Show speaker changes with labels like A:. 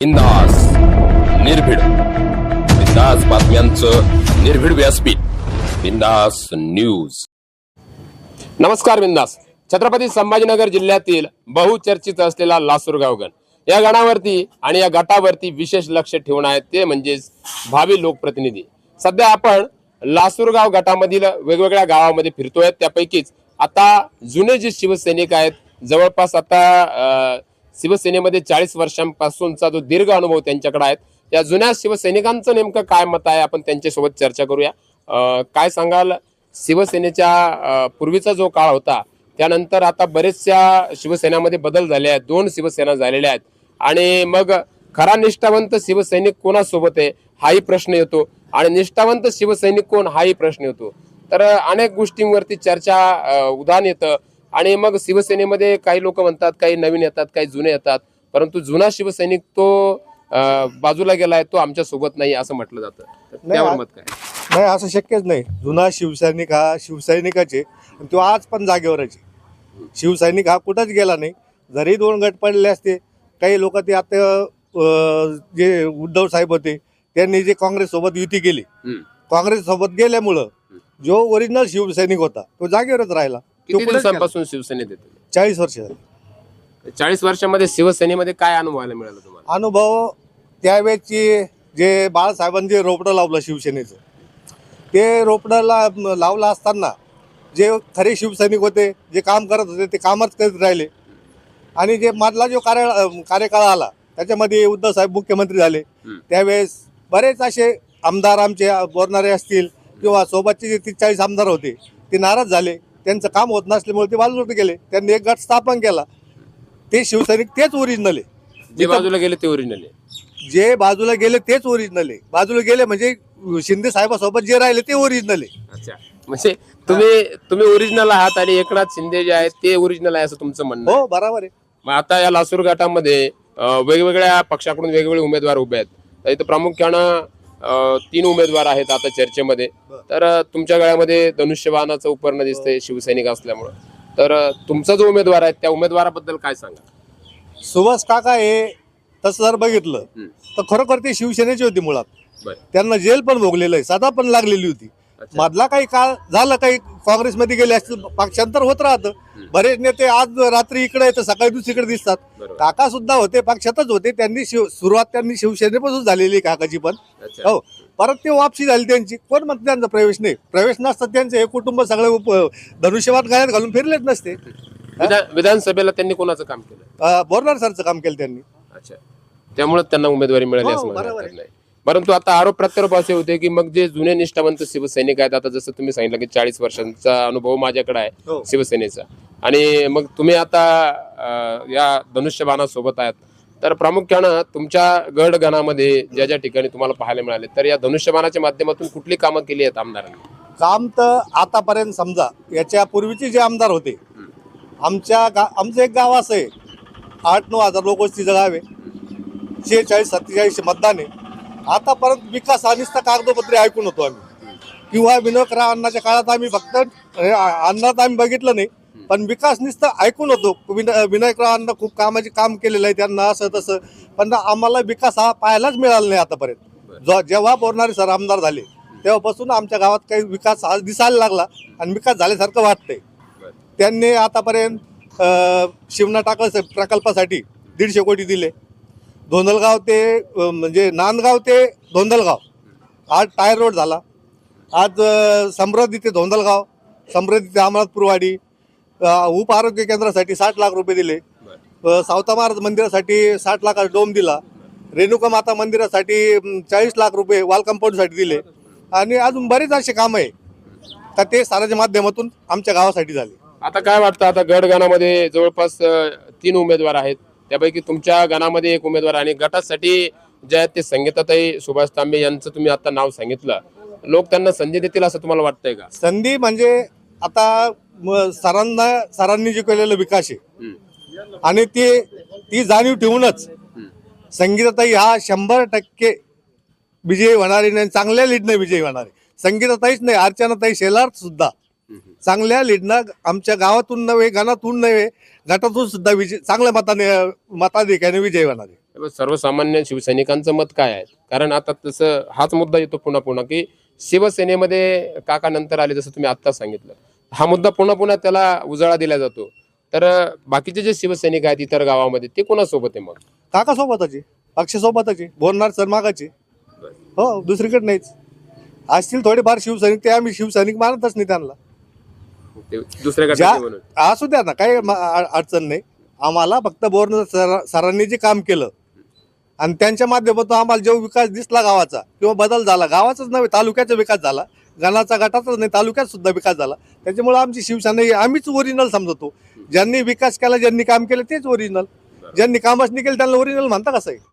A: बिंदास निर्भीड. बिंदास बातम्यांचं निर्भीड व्यासपीठ. बिंदास न्यूज. नमस्कार बिंदास. छत्रपती संभाजीनगर जिल्ह्यातील बहुचर्चित असलेला लासूरगाव गण या गणावरती आणि या गटावरती विशेष लक्ष ठेवून आहेत ते म्हणजेच भावी लोकप्रतिनिधी. सध्या आपण लासूरगाव गटामधील वेगवेगळ्या गावामध्ये फिरतोय. त्यापैकीच आता जुने जे शिवसैनिक आहेत जवळपास आता शिवसेनेमध्ये चाळीस वर्षांपासूनचा जो दीर्घ अनुभव त्यांच्याकडे आहे या जुन्या शिवसैनिकांचं नेमकं काय मत आहे? आपण त्यांच्यासोबत चर्चा करूया. काय सांगाल? शिवसेनेच्या पूर्वीचा जो काळ होता त्यानंतर आता बरेचशा शिवसेनामध्ये बदल झाले आहेत. दोन शिवसेना झालेल्या आहेत. आणि मग खरा निष्ठावंत शिवसैनिक कोणासोबत आहे हाही प्रश्न येतो. आणि निष्ठावंत शिवसैनिक कोण हाही प्रश्न येतो. तर अनेक गोष्टींवरती चर्चा उदाहरण येतं. आणि मग शिवसेनेमध्ये काही लोक म्हणतात काही नवीन येतात काही जुने येतात. परंतु जुना शिवसैनिक तो बाजूला गेलाय तो आमच्यासोबत नाही असं म्हटलं जातं. त्यावर मत काय?
B: नाही असं शक्यच नाही. जुना शिवसैनिक हा शिवसैनिकाचे तो आज पण जागेवरच आहे. शिवसैनिक हा कुठंच गेला नाही. जरी दोन गट पडले असते काही लोक ते आता जे उद्धव साहेब होते त्यांनी जे काँग्रेस सोबत युती केली. काँग्रेस सोबत गेल्यामुळं जो ओरिजिनल शिवसैनिक होता तो जागेवरच राहिला.
A: किती. दिवसांपासून शिवसेनेत येते?
B: चाळीस वर्ष झाली.
A: चाळीस वर्षामध्ये शिवसेनेमध्ये काय अनुभवायला मिळालं तुम्हाला?
B: अनुभव त्यावेळेची जे बाळासाहेबांनी जे रोपडं लावलं शिवसेनेचं ते रोपडं ला लावलं असताना जे खरे शिवसैनिक होते जे काम करत होते ते कामच करीत राहिले. आणि जे मधला जो कार्य कार्यकाळ आला त्याच्यामध्ये उद्धव साहेब मुख्यमंत्री झाले.
A: हम्म.
B: त्यावेळेस बरेच असे आमदार आमचे बोलणारे असतील किंवा सोबतचे जे तीस चाळीस आमदार होते ते नाराज झाले. त्यांचं काम होत नसल्यामुळे ते बाजूला गेले. त्यांनी एक गट स्थापन केला. ते शिवसैनिक तेच ओरिजिनल आहे.
A: जे बाजूला गेले ते ओरिजिनल आहे.
B: जे बाजूला गेले तेच ओरिजिनल आहे. बाजूला गेले म्हणजे शिंदे साहेबासोबत जे राहिले ते ओरिजिनल आहे.
A: अच्छा. म्हणजे तुम्ही तुम्ही ओरिजिनल आहात आणि एकनाथ शिंदे जे आहेत ते ओरिजिनल आहे असं तुमचं म्हणणं.
B: हो बरोबर आहे.
A: मग आता या लासूर गटामध्ये वेगवेगळ्या पक्षाकडून वेगवेगळे उमेदवार उभे आहेत. तर इथं प्रामुख्यानं तीन उमेदवार आहेत आता चर्चेमध्ये. तर तुमच्या गळ्यामध्ये धनुष्यबाणाचं उपकरण दिसतंय शिवसैनिक असल्यामुळं. तर तुमचा जो उमेदवार आहे त्या उमेदवाराबद्दल काय सांगा?
B: सुभाष काका हे तसं जर बघितलं. तर खरोखर ते शिवसेनेची होती मुळात.
A: बरं.
B: त्यांना जेल पण भोगलेलं आहे सदा पण लागलेली होती. मधला काही काळ झालं काही काँग्रेसमध्ये गेले असतील पक्षांतर होत राहतं. बरेच नेते आज रात्री इकडे येतं सकाळी दुसरीकडे दिसतात. काका सुद्धा होते पक्षातच होते. त्यांनी शिव सुरुवात त्यांनी शिवसेनेपासून झालेली काकाची पण. हो. परत ते वापसी झाली त्यांची. कोण म्हणते त्यांचा प्रवेश नाही? प्रवेश नसतात त्यांचे. हे कुटुंब सगळे धनुष्यबाद गाण्यात घालून फिरलेच नसते.
A: विधान विधानसभेला त्यांनी कोणाचं काम केलं?
B: बोरणार सरचं काम केलं त्यांनी.
A: अच्छा. त्यामुळे त्यांना उमेदवारी मिळाली
B: हो,
A: असं
B: बरोबर
A: परंतु आता आरोप प्रत्यारोप असे होते की मग जे जुने निष्ठावंत शिवसैनिक आहेत आता जसं तुम्ही सांगितलं की चाळीस वर्षांचा अनुभव माझ्याकडे आहे
B: हो.
A: शिवसेनेचा. आणि मग तुम्ही आता या धनुष्यबाणासोबत आहेत. तर प्रामुख्यानं तुमच्या गड गणामध्ये ज्या ज्या ठिकाणी तुम्हाला पाहायला मिळाले तर या धनुष्यबाणाच्या माध्यमातून कुठली कामं केली आहेत आमदारांनी?
B: काम तर आतापर्यंत समजा याच्या पूर्वीचे जे आमदार होते आमच्या गा आमचं एक गाव असं आहे आठ नऊ हजार लोक वस्तीचं गाव आहे शेहेचाळीस सत्तेचाळीस मतदान आहे. आतापर्यंत विकास हा नुसता कागदोपत्री ऐकून होतो आम्ही. किंवा विनोदराव अण्णाच्या काळात आम्ही फक्त अण्णात आम्ही बघितलं नाही. पण विकास नुसतं ऐकून होतो. विन विनायकराव अण्णा खूप कामाचे काम केलेलं आहे त्यांना असं तसं. पण आम्हाला विकास हा पाहायलाच मिळाला नाही आतापर्यंत. जो जेव्हा बोरणारे सर आमदार झाले तेव्हापासून आमच्या गावात काही विकास हा दिसायला लागला आणि विकास झाल्यासारखं वाटतंय. त्यांनी आतापर्यंत शिवना टाकळ प्रकल्पासाठी दीडशे कोटी दिले. धोंदलगाव ते म्हणजे नांदगाव ते धोंदलगाव. आज टायर रोड झाला. आज समृद्धी ते धोंदलगाव समृद्धी ते अमरावतीपुरवाडी अ, उप आरोग्य केंद्रासाठी साठ लाख रुपये दिले. सावता महाराज मंदिरासाठी साठ लाखाचा डोम दिला. रेणुका माता मंदिरासाठी चाळीस लाख रुपये वाल कंपाऊंडसाठी दिले. आणि अजून बरेच असे कामं आहे. का ते साराच्या माध्यमातून आमच्या गावासाठी झाले.
A: आता काय वाटतं? आता गड गणामध्ये जवळपास तीन उमेदवार आहेत. त्यापैकी तुमच्या गणामध्ये एक उमेदवार आणि गटासाठी जे आहेत ते संगीताताई सुभाष तांबे यांचं तुम्ही आता नाव सांगितलं. लोक त्यांना संधी देतील असं तुम्हाला वाटतंय का?
B: संधी म्हणजे आता सरांना सरांनी जे केलेलं विकास आहे. आणि ते ती जाणीव ठेवूनच संगीताताई हा शंभर टक्के विजयी होणारी नाही चांगल्या लीडने विजयी होणार संगीताताईच नाही अर्चनाताई शेलार सुद्धा. चांगल्या लीडनं आमच्या गावातून नव्हे गणातून नव्हे गटातून सुद्धा विजय चांगल्या मताने मताधिक्याने विजय होणार आहे.
A: सर्वसामान्य शिवसैनिकांचं मत काय आहे? कारण आता तसं हाच मुद्दा येतो पुन्हा पुन्हा की शिवसेनेमध्ये काका नंतर आले जसं तुम्ही आत्ता सांगितलं. हा मुद्दा पुन्हा पुन्हा त्याला उजाळा दिला जातो. तर बाकीचे जे शिवसैनिक आहेत इतर गावामध्ये ते कोणासोबत आहे मग?
B: काका सोबताची पक्ष सोबताची बोलणार सर मागाची. हो दुसरीकडे नाहीच. असतील थोडेफार शिवसैनिक ते आम्ही शिवसैनिक मानतच नाही त्यांना.
A: ते दुसऱ्या
B: ज्या
A: गटाचे म्हणून
B: असू द्या ना काही म- अ- अडचण नाही. आम्हाला फक्त बोरन सर सरांनी जे काम केलं आणि त्यांच्या माध्यमातून आम्हाला जो विकास दिसला गावाचा किंवा बदल झाला गावाचाच नव्हे तालुक्याचा विकास झाला गणाचा गटाचाच नाही तालुक्यात सुद्धा विकास झाला. त्याच्यामुळे आमची शिवसेना ही आम्हीच ओरिजिनल समजतो. ज्यांनी विकास केला ज्यांनी काम केलं तेच ओरिजिनल ज्यांनी कामच नाही केलं त्यांना ओरिजिनल म्हणता कसं आहे